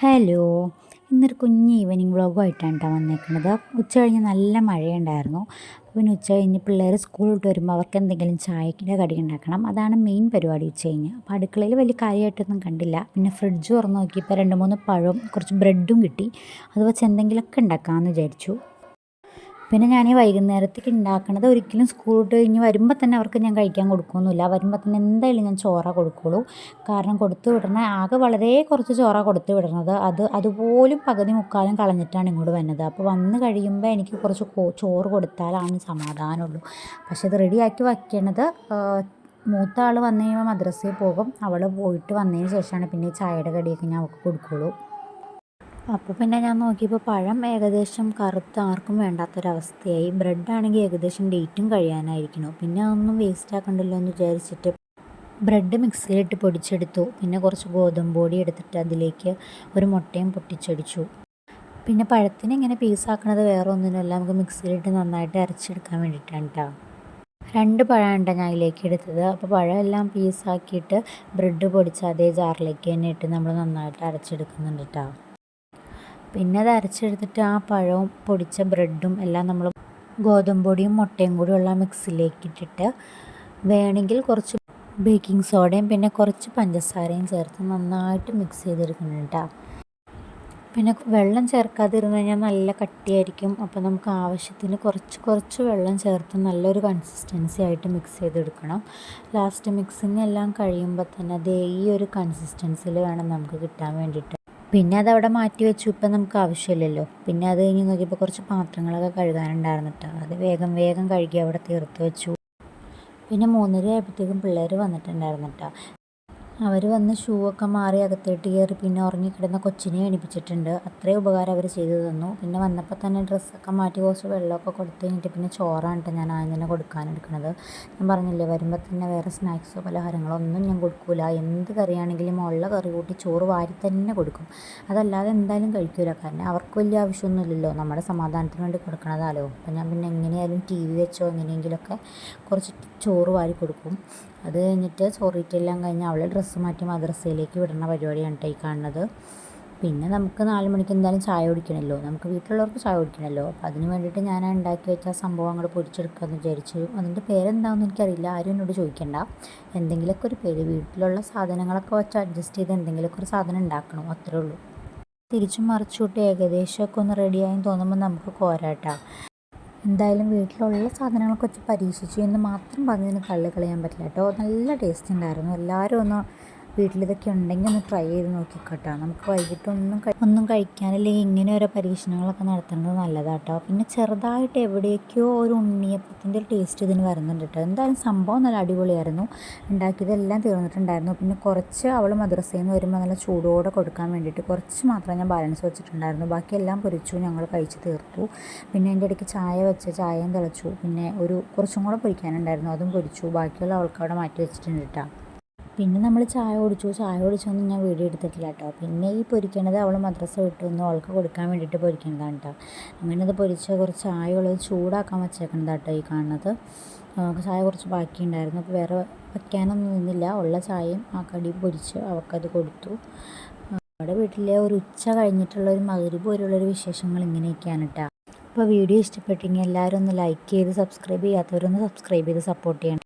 Hello. ഇന്നൊരു കുഞ്ഞ് evening വ്ളോഗുമായിട്ടാണ് കേട്ടോ വന്നേക്കുന്നത് ഉച്ച കഴിഞ്ഞ് നല്ല മഴയുണ്ടായിരുന്നു. പിന്നെ ഉച്ച കഴിഞ്ഞ് പിള്ളേർ സ്കൂൾ വിട്ട് വരുമ്പോൾ അവർക്ക് എന്തെങ്കിലും ചായക്കിന്റെ കടി ഉണ്ടാക്കണം. അതാണ് മെയിൻ പരിപാടി ഉച്ച കഴിഞ്ഞ്. അപ്പോൾ അടുക്കളയിൽ വലിയ കാര്യമായിട്ടൊന്നും കണ്ടില്ല. പിന്നെ ഫ്രിഡ്ജ് തുറന്ന് നോക്കിയപ്പോൾ രണ്ട് മൂന്ന് പഴവും കുറച്ച് ബ്രെഡും കിട്ടി. അത് വെച്ച് എന്തെങ്കിലുമൊക്കെ ഉണ്ടാക്കാമെന്ന് വിചാരിച്ചു. പിന്നെ ഞാൻ ഈ വൈകുന്നേരത്തേക്ക് ഉണ്ടാക്കണത് ഒരിക്കലും സ്കൂൾ വിട്ട് കഴിഞ്ഞ് വരുമ്പോൾ തന്നെ അവർക്ക് ഞാൻ കഴിക്കാൻ കൊടുക്കുകയൊന്നുമില്ല വരുമ്പോൾ തന്നെ എന്തായാലും ഞാൻ ചോറ കൊടുക്കുള്ളൂ. കാരണം കൊടുത്തു വിടണ ആകെ വളരെ കുറച്ച് ചോറ കൊടുത്തു വിടുന്നത് അത് അതുപോലും പകുതി മുക്കാലും കളഞ്ഞിട്ടാണ് ഇങ്ങോട്ട് വന്നത്. അപ്പോൾ വന്ന് കഴിയുമ്പോൾ എനിക്ക് കുറച്ച് ചോറ് കൊടുത്താലാണ് സമാധാനമുള്ളൂ. പക്ഷേ ഇത് റെഡിയാക്കി വയ്ക്കണത് മൂത്ത ആൾ വന്നു കഴിയുമ്പോൾ മദ്രസയിൽ പോകും. അവൾ പോയിട്ട് വന്നതിന് ശേഷമാണ് പിന്നെ ചായയുടെ കടിയൊക്കെ ഞാൻ അവൾക്ക് കൊടുക്കുകയുള്ളൂ അപ്പോൾ പിന്നെ ഞാൻ നോക്കിയപ്പോൾ പഴം ഏകദേശം കറുത്ത് ആർക്കും വേണ്ടാത്തൊരവസ്ഥയായി. ബ്രെഡാണെങ്കിൽ ഏകദേശം ഡേറ്റും കഴിയാനായിരിക്കണം പിന്നെ അതൊന്നും വേസ്റ്റ് ആക്കണ്ടല്ലോ എന്ന് വിചാരിച്ചിട്ട് ബ്രെഡ് മിക്സിയിലിട്ട് പൊടിച്ചെടുത്തു. പിന്നെ കുറച്ച് ഗോതമ്പ് പൊടി എടുത്തിട്ട് അതിലേക്ക് ഒരു മുട്ടയും പൊട്ടിച്ചടിച്ചു. പിന്നെ പഴത്തിന് ഇങ്ങനെ പീസാക്കണത് വേറെ ഒന്നിനുമല്ല നമുക്ക് മിക്സിയിലിട്ട് നന്നായിട്ട് അരച്ചെടുക്കാൻ വേണ്ടിയിട്ടാണ് കേട്ടോ രണ്ട് പഴമാണ് ഞാൻ അതിലേക്ക് എടുത്തത്. അപ്പോൾ പഴമെല്ലാം പീസാക്കിയിട്ട് ബ്രെഡ് പൊടിച്ച അതേ ജാറിലേക്ക് തന്നെ ഇട്ട് നമ്മൾ നന്നായിട്ട് അരച്ചെടുക്കുന്നുണ്ട് കേട്ടോ പിന്നെ അത് അരച്ചെടുത്തിട്ട് ആ പഴവും പൊടിച്ച ബ്രെഡും എല്ലാം നമ്മൾ ഗോതമ്പ് പൊടിയും മുട്ടയും കൂടി ഉള്ള മിക്സിലേക്ക് ഇട്ടിട്ട് വേണമെങ്കിൽ കുറച്ച് ബേക്കിംഗ് സോഡയും പിന്നെ കുറച്ച് പഞ്ചസാരയും ചേർത്ത് നന്നായിട്ട് മിക്സ് ചെയ്തെടുക്കണം കേട്ടോ. പിന്നെ വെള്ളം ചേർക്കാതിരുന്ന് കഴിഞ്ഞാൽ നല്ല കട്ടിയായിരിക്കും. അപ്പോൾ നമുക്ക് ആവശ്യത്തിന് കുറച്ച് കുറച്ച് വെള്ളം ചേർത്ത് നല്ലൊരു കൺസിസ്റ്റൻസി ആയിട്ട് മിക്സ് ചെയ്തെടുക്കണം. ലാസ്റ്റ് മിക്സിങ് എല്ലാം കഴിയുമ്പോൾ തന്നെ അതേ ഈ ഒരു കൺസിസ്റ്റൻസിയിൽ വേണം നമുക്ക് കിട്ടാൻ വേണ്ടിയിട്ട്. പിന്നെ അതവിടെ മാറ്റി വെച്ചു. ഇപ്പം നമുക്ക് ആവശ്യമില്ലല്ലോ. പിന്നെ അത് കഴിഞ്ഞ് നോക്കിയപ്പോൾ കുറച്ച് പാത്രങ്ങളൊക്കെ കഴുകാനുണ്ടായിരുന്നു കേട്ടോ അത് വേഗം വേഗം കഴുകി അവിടെ തീർത്ത് വെച്ചു. പിന്നെ മൂന്നര ആയപ്പോഴത്തേക്കും പിള്ളേർ വന്നിട്ടുണ്ടായിരുന്നു അവർ വന്ന് ഷൂ ഒക്കെ മാറി അകത്തേട്ട് കയറി പിന്നെ ഉറങ്ങിക്കിടന്ന കൊച്ചിനെ എണിപ്പിച്ചിട്ടുണ്ട്. അത്രയും ഉപകാരം അവർ ചെയ്തു തന്നു. പിന്നെ വന്നപ്പോൾ തന്നെ ഡ്രസ്സൊക്കെ മാറ്റി കുറച്ച് വെള്ളമൊക്കെ കൊടുത്തു കഴിഞ്ഞിട്ട് പിന്നെ ചോറാണ് ഞാൻ ആദ്യം തന്നെ കൊടുക്കാനെടുക്കണത് ഞാൻ പറഞ്ഞില്ലേ വരുമ്പോൾ തന്നെ വേറെ സ്നാക്സോ പലഹാരങ്ങളോ ഒന്നും ഞാൻ കൊടുക്കില്ല എന്ത് കറിയാണെങ്കിലും ഉള്ള കറി കൂട്ടി ചോറ് വാരി തന്നെ കൊടുക്കും. അതല്ലാതെ എന്തായാലും കഴിക്കില്ല കാരണം അവർക്ക് വലിയ ആവശ്യമൊന്നുമില്ലല്ലോ നമ്മുടെ സമാധാനത്തിന് വേണ്ടി കൊടുക്കണതാലോ. അപ്പം ഞാൻ പിന്നെ എങ്ങനെയായാലും ടി വി വെച്ചോ എങ്ങനെയെങ്കിലുമൊക്കെ കുറച്ച് ചോറ് വാരി കൊടുക്കും. അത് കഴിഞ്ഞിട്ട് ചോറിട്ടെല്ലാം കഴിഞ്ഞ് അവളെ ഡ്രസ്സ് മാറ്റി മദ്രസയിലേക്ക് വിടുന്ന പരിപാടിയാണ് കേട്ടോ ഈ കാണുന്നത്. പിന്നെ നമുക്ക് നാല് മണിക്ക് എന്തായാലും ചായ കുടിക്കണമല്ലോ നമുക്ക് വീട്ടിലുള്ളവർക്ക് ചായ കുടിക്കണമല്ലോ അപ്പോൾ അതിന് വേണ്ടിയിട്ട് ഞാൻ ഉണ്ടാക്കി വെച്ച സംഭവം അങ്ങോട്ട് പൊരിച്ചെടുക്കാമെന്ന് വിചാരിച്ചു അതിന്റെ പേരെന്താണെന്ന് എനിക്കറിയില്ല. ആരും എന്നോട് ചോദിക്കണ്ട. എന്തെങ്കിലുമൊക്കെ ഒരു പേര് വീട്ടിലുള്ള സാധനങ്ങളൊക്കെ വെച്ച് അഡ്ജസ്റ്റ് ചെയ്ത് എന്തെങ്കിലുമൊക്കെ ഒരു സാധനം ഉണ്ടാക്കണം. അത്രേ ഉള്ളൂ. തിരിച്ചും മറിച്ചുവിട്ട് ഏകദേശമൊക്കെ ഒന്ന് റെഡിയായെന്ന് തോന്നുമ്പോൾ നമുക്ക് കോരാട്ടാം എന്തായാലും വീട്ടിലുള്ള സാധനങ്ങളൊക്കെ വെച്ച് പരീക്ഷിച്ചു എന്ന് മാത്രം പറഞ്ഞതിന് തള്ളി കളയാൻ പറ്റില്ല കേട്ടോ. നല്ല ടേസ്റ്റ് ഉണ്ടായിരുന്നു. എല്ലാവരും ഒന്ന് വീട്ടിലിതൊക്കെ ഉണ്ടെങ്കിൽ ഒന്ന് ട്രൈ ചെയ്ത് നോക്കിക്കോട്ടോ. നമുക്ക് വൈകിട്ടൊന്നും ഒന്നും ഒന്നും കഴിക്കാനില്ലെങ്കിൽ ഇങ്ങനെ ഓരോ പരീക്ഷണങ്ങളൊക്കെ നടത്തുന്നത് നല്ലതാണ് കേട്ടോ പിന്നെ ചെറുതായിട്ട് എവിടേക്കോ ഒരു ഉണ്ണിയപ്പത്തിന്റെ ഒരു ടേസ്റ്റ് ഇതിന് വരുന്നുണ്ട് കേട്ടോ. എന്തായാലും സംഭവം നല്ല അടിപൊളിയായിരുന്നു. ഉണ്ടാക്കിയതെല്ലാം തീർന്നിട്ടുണ്ടായിരുന്നു. പിന്നെ കുറച്ച് അവൾ മദ്രസയിൽ നിന്ന് വരുമ്പോൾ നല്ല ചൂടോടെ കൊടുക്കാൻ വേണ്ടിയിട്ട് കുറച്ച് മാത്രം ഞാൻ ബാലൻസ് വെച്ചിട്ടുണ്ടായിരുന്നു. ബാക്കിയെല്ലാം പൊരിച്ചു ഞങ്ങൾ കഴിച്ച് തീർത്തു. പിന്നെ എന്റെ ഇടയ്ക്ക് ചായ വെച്ച് ചായയും തിളച്ചു. പിന്നെ ഒരു കുറച്ചും കൂടെ പൊരിക്കാനുണ്ടായിരുന്നു. അതും പൊരിച്ചു. ബാക്കിയുള്ള അവൾക്ക് അവിടെ മാറ്റി വെച്ചിട്ടുണ്ട് കേട്ടോ. പിന്നെ നമ്മൾ ചായ കുടിച്ചു. ചായ കുടിച്ചൊന്നും ഞാൻ വീഡിയോ എടുത്തിട്ടില്ല കേട്ടോ. പിന്നെ ഈ പൊരിക്കണത് അവൾ മദ്രസ വിട്ടു വന്നു. അവൾക്ക് കൊടുക്കാൻ വേണ്ടിയിട്ട് പൊരിക്കണതാണ് കേട്ടോ. അങ്ങനെ അത് പൊരിച്ച കുറച്ച് ചായ ഉള്ളത് ചൂടാക്കാൻ വെച്ചേക്കണത് കേട്ടോ ഈ കാണുന്നത്. ചായ കുറച്ച് ബാക്കിയുണ്ടായിരുന്നു. അപ്പോൾ വേറെ വയ്ക്കാനൊന്നും നിന്നില്ല. ഉള്ള ചായയും ആ കടി പൊരിച്ച് അവൾക്കത് കൊടുത്തു. നമ്മുടെ വീട്ടിലെ ഒരു ഉച്ച കഴിഞ്ഞിട്ടുള്ള ഒരു മകരി പോലുള്ളൊരു വിശേഷങ്ങൾ ഇങ്ങനെയൊക്കെയാണ് കേട്ടോ. അപ്പോൾ വീഡിയോ ഇഷ്ടപ്പെട്ടെങ്കിൽ എല്ലാവരും ഒന്ന് ലൈക്ക് ചെയ്ത് സബ്സ്ക്രൈബ് ചെയ്യാത്തവരൊന്ന് സബ്സ്ക്രൈബ് ചെയ്ത് സപ്പോർട്ട് ചെയ്യണം.